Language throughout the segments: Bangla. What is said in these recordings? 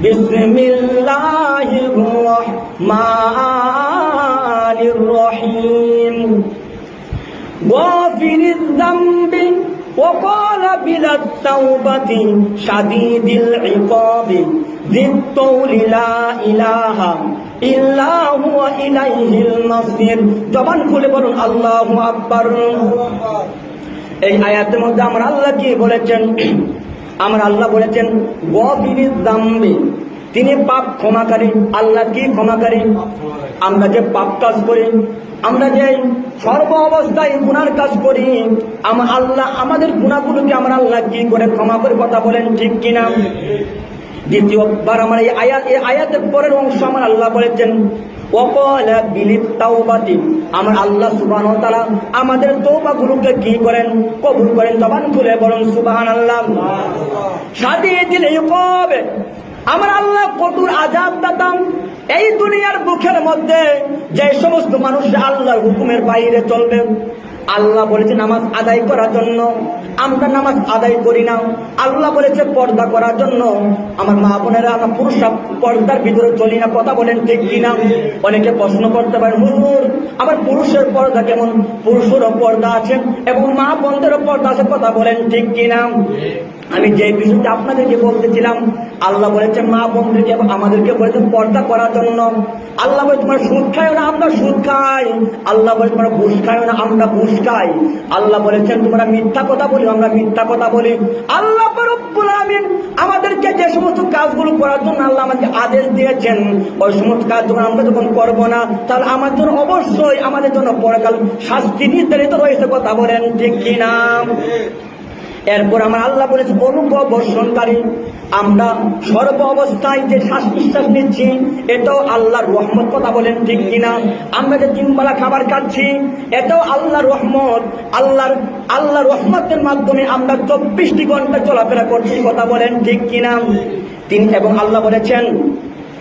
بسم الله الرحمن الرحيم غافر الذنب وقال بلا التوبة شديد العقاب ذي الطول لا إله إلا هو إليه المصير জবান খুলে বলুন আল্লাহ আকবার এই আয়াতের মধ্যে আমরা আল্লাহ কি বলেছেন আমরা আল্লাহ বলেছেন দাম্বে। তিনি পাপ ক্ষমাকারী, আল্লাহ কি ক্ষমাকারী? আমরা যে পাপ কাজ করি, আমরা যে সর্ব অবস্থায় গুনার কাজ করি আমার আল্লাহ আমাদের গুণাগুলোকে আমরা আল্লাহ কি করে ক্ষমা করে কথা বলেন ঠিক কিনা? দ্বিতীয়বার আমার এই আয়াত এই আয়াতের পরের অংশ আমার আল্লাহ বলেছেন ওকলা বিলিত তাওবাতি আমার আল্লাহ সুবহান আমাদের তাআলা আমাদের তওবাগুলোকে কি করেন? কবুল করেন, জবান খুলে বলুন, সুবহানাল্লাহ। সাদিয়ে দিলে কবে? আমার আল্লাহ কঠোর আজাদ দাতাম এই দুনিয়ার বুকের মধ্যে যে সমস্ত মানুষ আল্লাহর হুকুমের বাইরে চলবে আল্লাহ বলেছে নামাজ আদায় করার জন্য। আমরা নামাজ আদায় করি না। আল্লাহ বলেছে পর্দা করার জন্য। আমার মা বোনেরা, আমার পুরুষরা পর্দার ভিতরে চলি না, কথা বলেন ঠিক কিনা? অনেকে প্রশ্ন করতে পারেন, হুজুর, আমার পুরুষের পর্দা কেমন? পুরুষেরও পর্দা আছে এবং মা বোনদেরও পর্দা আছে, কথা বলেন ঠিক কিনা? আমি যে বিষয়টা আপনাদেরকে বলতেছিলাম, আল্লাহ বলেছে মা বোনদেরকে আমাদেরকে বলেছে পর্দা করার জন্য। আল্লাহ বলে তোমার সুদ খায় না, আমরা সুদ খাই। আল্লাহ বলে তোমরা ঘুষ খায় না, আমরা ঘুষ খাই। আল্লাহ বলেছেন, তোমরা মিথ্যা কথা বলি আমরা মিথ্যা কথা বলি। আল্লাহ আমাদেরকে যে সমস্ত কাজগুলো করার জন্য আল্লাহ আমাকে আদেশ দিয়েছেন, ওই সমস্ত কাজ যখন আমরা যখন করব না, তাহলে আমার জন্য অবশ্যই আমাদের জন্য পরকাল শাস্তি নির্ধারিত রয়েছে, কথা বলেন ঠিক কিনা? এরপর আমার আল্লাহ বলেছে অনুগ্রহ বর্ষণকারী আমরা সর্ব অবস্থায় যে শ্বাস নিঃশ্বাস নিচ্ছি, এটাও আল্লাহর রহমত কথা বলেন ঠিক কিনা? আমরা যে তিনবেলা খাবার খাচ্ছি, এটাও আল্লাহর রহমত, আল্লাহর আল্লাহর রহমতের মাধ্যমে আমরা চব্বিশটি ঘণ্টা চলাফেরা করছি কথা বলেন ঠিক কিনা? তিনি এবং আল্লাহ বলেছেন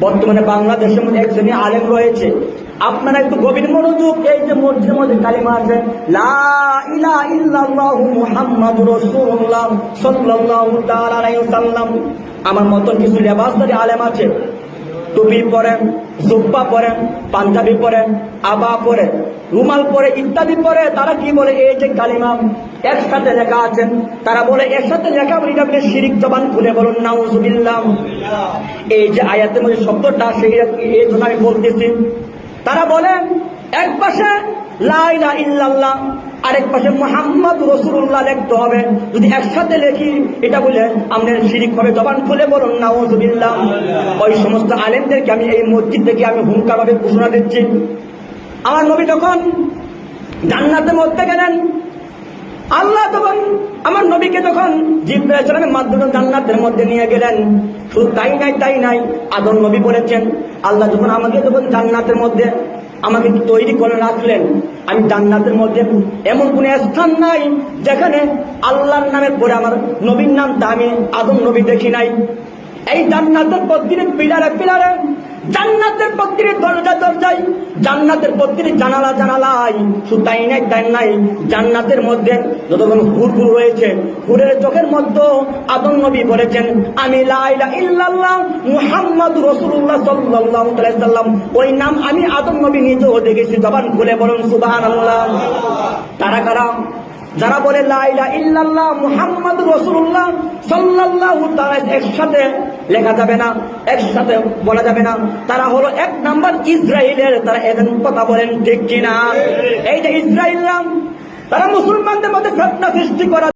বর্তমানে বাংলাদেশের মধ্যে এক শ্রেণি আলেম রয়েছে। আপনারা একটু গভীর মনোযোগ এই যে মধ্যে মধ্যে কালিমা আছে আমার মতন কিছু লেবাসদারি আলেম আছে। টুপি পরেন জুব্বা পরেন, পাঞ্জাবি পরেন, আবা পরে, রুমাল পরে ইত্যাদি পরে তারা কি বলে, এই যে কালিমাম, একসাথে লেখা আছেন, তারা বলে, একসাথে লেখা বলে আপনি শিরিক জবান খুলে বলুন, নাউজুবিল্লাহ। এই যে আয়াতে মধ্যে শব্দটা, সেই এই জন্য আমি বলতেছি। তারা বলেন এক পাশে লাইলা ইল্লাল্লাহ, আরেক পাশে মোহাম্মদ রসুল্লাহ লিখতে হবে। যদি একসাথে লেখি, এটা বলে আমাদের শিরিক হবে, জবান খুলে বলুন, নাউজুবিল্লাহ। ওই সমস্ত আলেমদেরকে আমি এই মসজিদ থেকে আমি হুঙ্কারভাবে ঘোষণা দিচ্ছি। আমার নবী যখন জান্নাতের মধ্যে গেলেন, আল্লাহ তখন আমার নবীকে যখন জিব্রাইলের মাধ্যমে জান্নাতের মধ্যে নিয়ে গেলেন, শুধু তাই নাই তাই নাই, আদম নবী বলেছেন, আল্লাহ যখন আমাকে যখন জান্নাতের মধ্যে আমাকে তৈরি করে রাখলেন, আমি জান্নাতের মধ্যে এমন কোন স্থান নাই যেখানে আল্লাহর নামের পরে আমার নবীর নামটা আমি আদম নবী দেখি নাই। এই জান্নাতের প্রতিটি পিলারে পিলারে, জান্নাতের প্রতিটি দরজা দরজায়, জান্নাতের প্রতিটি জানালা জানালায় শুধু তাই নাই তাই নাই, জান্নাতের মধ্যে যতক্ষণ হুর হুরগুলো রয়েছে হুরের চোখের মধ্যে আদম নবী বলেছেন, আমি লাইলা ইল্লাল্লাহ মুহাম্মদ রসুল্লাহ সাল্লাল্লাহু আলাইহি সাল্লাম ওই নাম আমি আদম নবী নিজেও দেখেছি, জবান খুলে বলুন সুবহানাল্লাহ। তারা কারা? যারা বলে লাইলা ইল্লাল্লাহ মুহাম্মদ রসুল্লাহ সাল্লাল্লাহু তারা একসাথে লেখা যাবে না, একসাথে বলা যাবে না। তারা হলো এক নাম্বার ইসরায়েলের তারা এদের কথা বলেন ঠিক কিনা? এই যে ইসরায়েলরা তারা মুসলমানদের মধ্যে ফেতনা সৃষ্টি করা